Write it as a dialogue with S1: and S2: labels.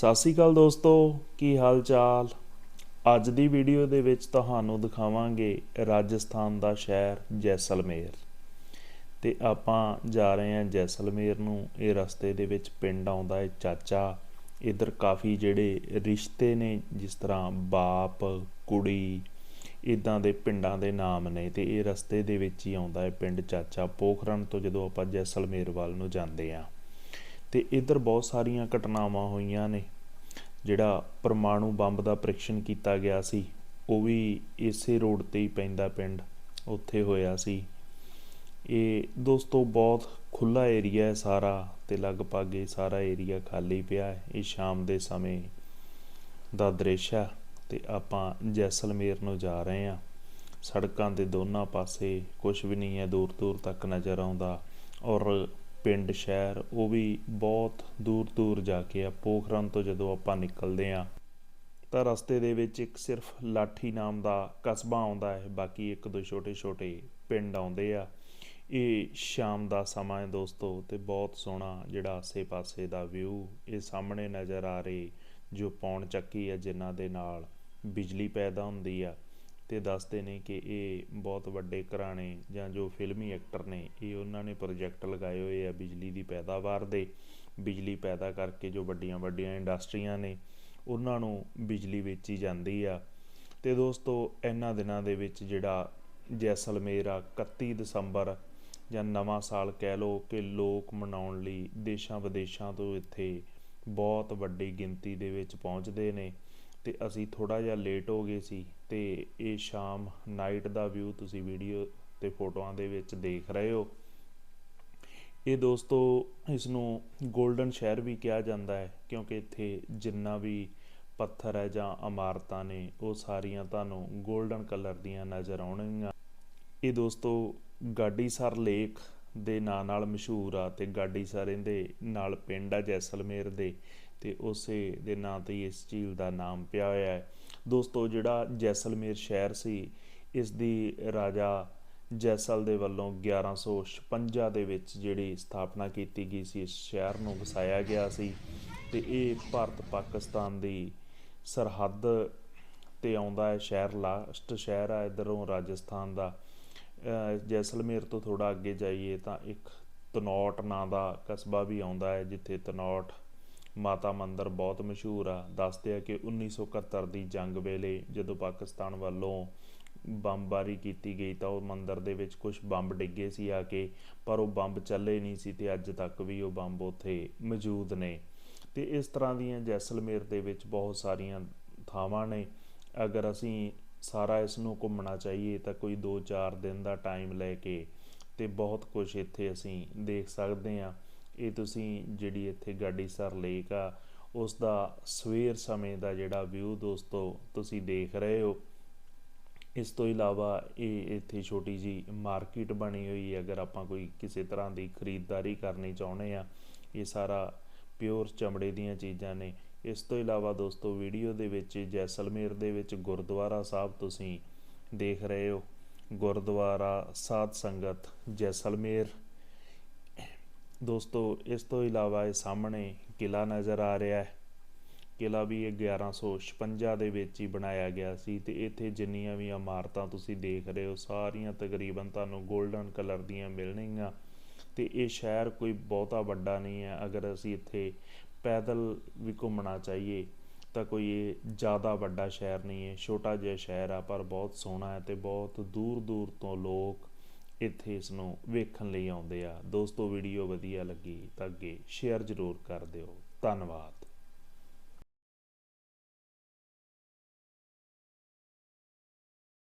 S1: ਸਤਿ ਸ਼੍ਰੀ ਅਕਾਲ ਦੋਸਤੋ, ਕੀ ਹਾਲ ਚਾਲ ਅੱਜ ਦੀ ਵੀਡੀਓ ਦੇ ਵਿੱਚ ਤੁਹਾਨੂੰ ਦਿਖਾਵਾਂਗੇ ਰਾਜਸਥਾਨ ਦਾ ਸ਼ਹਿਰ ਜੈਸਲਮੇਰ। ਤੇ ਆਪਾਂ ਜਾ ਰਹੇ ਹਾਂ ਜੈਸਲਮੇਰ ਨੂੰ। ਇਹ ਰਸਤੇ ਦੇ ਵਿੱਚ ਪਿੰਡ ਆਉਂਦਾ ਹੈ ਚਾਚਾ। ਇਧਰ ਕਾਫੀ ਜਿਹੜੇ ਰਿਸ਼ਤੇ ਨੇ, ਜਿਸ ਤਰ੍ਹਾਂ ਬਾਪ, ਕੁੜੀ, ਇਦਾਂ ਦੇ ਪਿੰਡਾਂ ਦੇ ਨਾਮ ਨੇ। ਤੇ ਇਹ ਰਸਤੇ ਦੇ ਵਿੱਚ ਹੀ ਆਉਂਦਾ ਹੈ ਪਿੰਡ ਚਾਚਾ ਪੋਖਰਨ ਤੋਂ ਜਦੋਂ ਆਪਾਂ ਜੈਸਲਮੇਰ ਵੱਲ ਨੂੰ ਜਾਂਦੇ ਹਾਂ। ਤੇ ਇੱਧਰ ਬਹੁਤ ਸਾਰੀਆਂ ਘਟਨਾਵਾਂ ਹੋਈਆਂ ਨੇ, ਜਿਹੜਾ ਪਰਮਾਣੂ ਬੰਬ ਦਾ ਪ੍ਰੀਖਣ ਕੀਤਾ ਗਿਆ ਸੀ, ਉਹ ਵੀ ਇਸੇ ਰੋਡ ਤੇ ਹੀ ਪੈਂਦਾ ਪਿੰਡ, ਉੱਥੇ ਹੋਇਆ ਸੀ। ਇਹ ਦੋਸਤੋ ਬਹੁਤ ਖੁੱਲਾ ਏਰੀਆ ਹੈ ਸਾਰਾ ਤੇ ਲਗਭਗ ਇਹ ਸਾਰਾ ਏਰੀਆ ਖਾਲੀ ਪਿਆ ਹੈ, ਇਹ ਸ਼ਾਮ ਦੇ ਸਮੇਂ ਦਾ ਦ੍ਰਿਸ਼ ਹੈ ਤੇ ਆਪਾਂ ਜੈਸਲਮੇਰ ਨੂੰ ਜਾ ਰਹੇ ਹਾਂ। ਸੜਕਾਂ ਦੇ ਦੋਨਾਂ ਪਾਸੇ ਕੁਝ ਵੀ ਨਹੀਂ ਹੈ ਦੂਰ ਦੂਰ ਤੱਕ ਨਜ਼ਰ ਆਉਂਦਾ ਔਰ ਪਿੰਡ, ਸ਼ਹਿਰ, ਉਹ ਵੀ ਬਹੁਤ ਦੂਰ ਦੂਰ ਜਾ ਕੇ ਆ। ਪੋਖਰਨ ਤੋਂ ਜਦੋਂ ਆਪਾਂ ਨਿਕਲਦੇ ਆ, ਤਾਂ ਰਸਤੇ ਦੇ ਵਿੱਚ ਇੱਕ ਸਿਰਫ ਲਾਠੀ ਨਾਮ ਦਾ ਕਸਬਾ ਆਉਂਦਾ ਹੈ, ਬਾਕੀ ਇੱਕ ਦੋ ਛੋਟੇ ਛੋਟੇ ਪਿੰਡ ਆਉਂਦੇ ਆ। ਇਹ ਸ਼ਾਮ ਦਾ ਸਮਾਂ ਹੈ ਦੋਸਤੋ, ਤੇ ਬਹੁਤ ਸੋਹਣਾ ਜਿਹੜਾ ਆਸੇ-ਪਾਸੇ ਦਾ ਵਿਊ ਇਹ ਸਾਹਮਣੇ ਨਜ਼ਰ ਆ ਰਹੀ, ਜੋ ਪੌਣ ਚੱਕੀ ਹੈ ਜਿਨ੍ਹਾਂ ਦੇ ਨਾਲ ਬਿਜਲੀ ਪੈਦਾ ਹੁੰਦੀ ਆ। ਤੇ ਦੱਸਦੇ ਨੇ ਕਿ ਇਹ ਬਹੁਤ ਵੱਡੇ ਘਰਾਣੇ ਜਾਂ ਜੋ ਫਿਲਮੀ ਐਕਟਰ ਨੇ, ਇਹ ਉਹਨਾਂ ਨੇ ਪ੍ਰੋਜੈਕਟ ਲਗਾਏ ਹੋਏ ਆ ਬਿਜਲੀ ਦੀ ਪੈਦਾਵਾਰ ਦੇ। ਬਿਜਲੀ ਪੈਦਾ ਕਰਕੇ ਜੋ ਵੱਡੀਆਂ ਵੱਡੀਆਂ ਇੰਡਸਟਰੀਆਂ ਨੇ, ਉਹਨਾਂ ਨੂੰ ਬਿਜਲੀ ਵੇਚੀ ਜਾਂਦੀ ਆ। ਤੇ ਦੋਸਤੋ, ਇਹਨਾਂ ਦਿਨਾਂ ਦੇ ਵਿੱਚ ਜਿਹੜਾ ਜੈਸਲਮੇਰ ਆ 31 ਦਸੰਬਰ ਜਾਂ ਨਵਾਂ ਸਾਲ ਕਹਿ ਲਓ ਕਿ ਲੋਕ ਮਨਾਉਣ ਲਈ ਦੇਸ਼ਾਂ ਵਿਦੇਸ਼ਾਂ ਤੋਂ ਇੱਥੇ ਬਹੁਤ ਵੱਡੀ ਗਿਣਤੀ ਦੇ ਵਿੱਚ ਪਹੁੰਚਦੇ ਨੇ। ਤੇ ਅਸੀਂ ਥੋੜਾ ਜਿਹਾ ਲੇਟ ਹੋ ਗਏ ਸੀ ਤੇ ਇਹ ਸ਼ਾਮ ਨਾਈਟ ਦਾ ਵਿਊ ਤੁਸੀਂ ਵੀਡੀਓ ਤੇ ਫੋਟੋਆਂ ਦੇ ਵਿੱਚ ਦੇਖ ਰਹੇ ਹੋ। ਇਹ ਦੋਸਤੋ ਇਸ ਨੂੰ 골ਡਨ ਸ਼ਹਿਰ ਵੀ ਕਿਹਾ ਜਾਂਦਾ ਹੈ ਕਿਉਂਕਿ ਇੱਥੇ ਜਿੰਨਾ ਵੀ ਪੱਥਰ ਹੈ ਜਾਂ ਇਮਾਰਤਾਂ ਨੇ ਉਹ ਸਾਰੀਆਂ ਤੁਹਾਨੂੰ 골ਡਨ ਕਲਰ ਦੀਆਂ ਨਜ਼ਰ ਆਉਣਗੀਆਂ। ਇਹ ਦੋਸਤੋ ਗਾਡੀਸਰ ਲੇਕ ਦੇ ਨਾਂ ਨਾਲ ਮਸ਼ਹੂਰ ਆ ਤੇ ਗਾਡੀਸਰ ਇਹਦੇ ਨਾਲ ਪਿੰਡ ਆ ਜੈਸਲਮੇਰ ਦੇ। ਤੇ ਉਸੇ ਦੇ ਨਾਂ ਤੇ ਹੀ ਇਸ ਝੀਲ ਦਾ ਨਾਮ ਪਿਆ ਹੋਇਆ ਹੈ। ਦੋਸਤੋ, ਜਿਹੜਾ ਜੈਸਲਮੇਰ ਸ਼ਹਿਰ ਸੀ ਇਸ ਦੀ ਰਾਜਾ ਜੈਸਲ ਦੇ ਵੱਲੋਂ 1156 ਦੇ ਵਿੱਚ ਜਿਹੜੀ ਸਥਾਪਨਾ ਕੀਤੀ ਗਈ ਸੀ, ਇਸ ਸ਼ਹਿਰ ਨੂੰ ਵਸਾਇਆ ਗਿਆ ਸੀ ਤੇ ਇਹ ਭਾਰਤ ਪਾਕਿਸਤਾਨ ਦੀ ਸਰਹੱਦ ਤੇ ਆਉਂਦਾ ਹੈ, ਸ਼ਹਿਰ, ਲਾਸਟ ਸ਼ਹਿਰ ਆ, ਇਧਰੋਂ ਰਾਜਸਥਾਨ ਦਾ। ਜੈਸਲਮੇਰ ਤੋਂ ਥੋੜਾ ਅੱਗੇ ਜਾਈਏ ਤਾਂ ਇੱਕ ਤਨੌਟ ਨਾਂ ਦਾ ਕਸਬਾ ਵੀ ਆਉਂਦਾ ਹੈ, ਜਿੱਥੇ ਤਨੌਟ ਮਾਤਾ ਮੰਦਰ ਬਹੁਤ ਮਸ਼ਹੂਰ ਆ। ਦੱਸਦੇ ਆ ਕਿ 1971 ਦੀ ਜੰਗ ਵੇਲੇ ਜਦੋਂ ਪਾਕਿਸਤਾਨ ਵੱਲੋਂ ਬੰਬਾਰੀ ਕੀਤੀ ਗਈ ਤਾਂ ਉਹ ਮੰਦਰ ਦੇ ਵਿੱਚ ਕੁਝ ਬੰਬ ਡਿੱਗੇ ਸੀ ਆ ਕੇ, ਪਰ ਉਹ ਬੰਬ ਚੱਲੇ ਨਹੀਂ ਸੀ ਤੇ ਅੱਜ ਤੱਕ ਵੀ ਉਹ ਬੰਬ ਉੱਥੇ ਮੌਜੂਦ ਨੇ। ਤੇ ਇਸ ਤਰ੍ਹਾਂ ਦੀਆਂ ਜੈਸਲਮੇਰ ਦੇ ਵਿੱਚ ਬਹੁਤ ਸਾਰੀਆਂ ਥਾਵਾਂ ਨੇ। ਅਗਰ ਅਸੀਂ ਸਾਰਾ ਇਸ ਨੂੰ ਘੁੰਮਣਾ ਚਾਹੀਏ ਤਾਂ ਕੋਈ 2-4 ਦਿਨ ਦਾ ਟਾਈਮ ਲੈ ਕੇ ਤੇ ਬਹੁਤ ਕੁਝ ਇੱਥੇ ਅਸੀਂ ਦੇਖ ਸਕਦੇ ਹਾਂ। ਇਹ ਤੁਸੀਂ ਜਿਹੜੀ ਇੱਥੇ ਗਾਡੀ ਸਰ ਲੇਕ ਆ ਉਸ ਦਾ ਸਵੇਰ ਸਮੇਂ ਦਾ ਜਿਹੜਾ ਵਿਊ ਦੋਸਤੋ ਤੁਸੀਂ ਦੇਖ ਰਹੇ ਹੋ। ਇਸ ਤੋਂ ਇਲਾਵਾ ਇਹ ਇੱਥੇ ਛੋਟੀ ਜੀ ਮਾਰਕੀਟ ਬਣੀ ਹੋਈ ਹੈ, ਅਗਰ ਆਪਾਂ ਕੋਈ ਕਿਸੇ ਤਰ੍ਹਾਂ ਦੀ ਖਰੀਦਦਾਰੀ ਕਰਨੀ ਚਾਹੁੰਦੇ ਆ ਇਹ ਸਾਰਾ ਪਿਓਰ ਚਮੜੇ ਦੀਆਂ ਚੀਜ਼ਾਂ ਨੇ। ਇਸ ਤੋਂ ਇਲਾਵਾ ਦੋਸਤੋ ਵੀਡੀਓ ਦੇ ਵਿੱਚ ਜੈਸਲਮੇਰ ਦੇ ਵਿੱਚ ਗੁਰਦੁਆਰਾ ਸਾਹਿਬ ਤੁਸੀਂ ਦੇਖ ਰਹੇ ਹੋ। ਗੁਰਦੁਆਰਾ ਸਾਧ ਸੰਗਤ ਜੈਸਲਮੇਰ ਦੋਸਤੋ, ਇਸ ਤੋਂ ਇਲਾਵਾ ਇਹ ਸਾਹਮਣੇ ਕਿਲਾ ਨਜ਼ਰ ਆ ਰਿਹਾ ਹੈ। ਕਿਲਾ ਵੀ ਇਹ 1156 ਦੇ ਵਿੱਚ ਹੀ ਬਣਾਇਆ ਗਿਆ ਸੀ ਤੇ ਇੱਥੇ ਜਿੰਨੀਆਂ ਵੀ ਇਮਾਰਤਾਂ ਤੁਸੀਂ ਦੇਖ ਰਹੇ ਹੋ, ਸਾਰੀਆਂ ਤਕਰੀਬਨ ਤੁਹਾਨੂੰ 골ਡਨ ਕਲਰ ਦੀਆਂ ਮਿਲਣਗੀਆਂ। ਤੇ ਇਹ ਸ਼ਹਿਰ ਕੋਈ ਬਹੁਤਾ ਵੱਡਾ ਨਹੀਂ ਹੈ। ਅਗਰ ਅਸੀਂ ਇੱਥੇ ਪੈਦਲ ਵੀ ਘੁੰਮਣਾ ਚਾਹੀਏ, ਤਾਂ ਕੋਈ ਇਹ ਜ਼ਿਆਦਾ ਵੱਡਾ ਸ਼ਹਿਰ ਨਹੀਂ ਹੈ। ਛੋਟਾ ਜਿਹਾ ਸ਼ਹਿਰ ਆ, ਪਰ ਬਹੁਤ ਸੋਹਣਾ ਹੈ ਤੇ ਬਹੁਤ ਦੂਰ ਦੂਰ ਤੋਂ ਲੋਕ ਇੱਥੇ ਇਸ ਨੂੰ ਵੇਖਣ ਲਈ ਆਉਂਦੇ ਆ। ਦੋਸਤੋ ਵੀਡੀਓ ਵਧੀਆ ਲੱਗੀ ਤਾਂ ਅੱਗੇ ਸ਼ੇਅਰ ਜ਼ਰੂਰ ਕਰ ਦਿਓ। ਧੰਨਵਾਦ।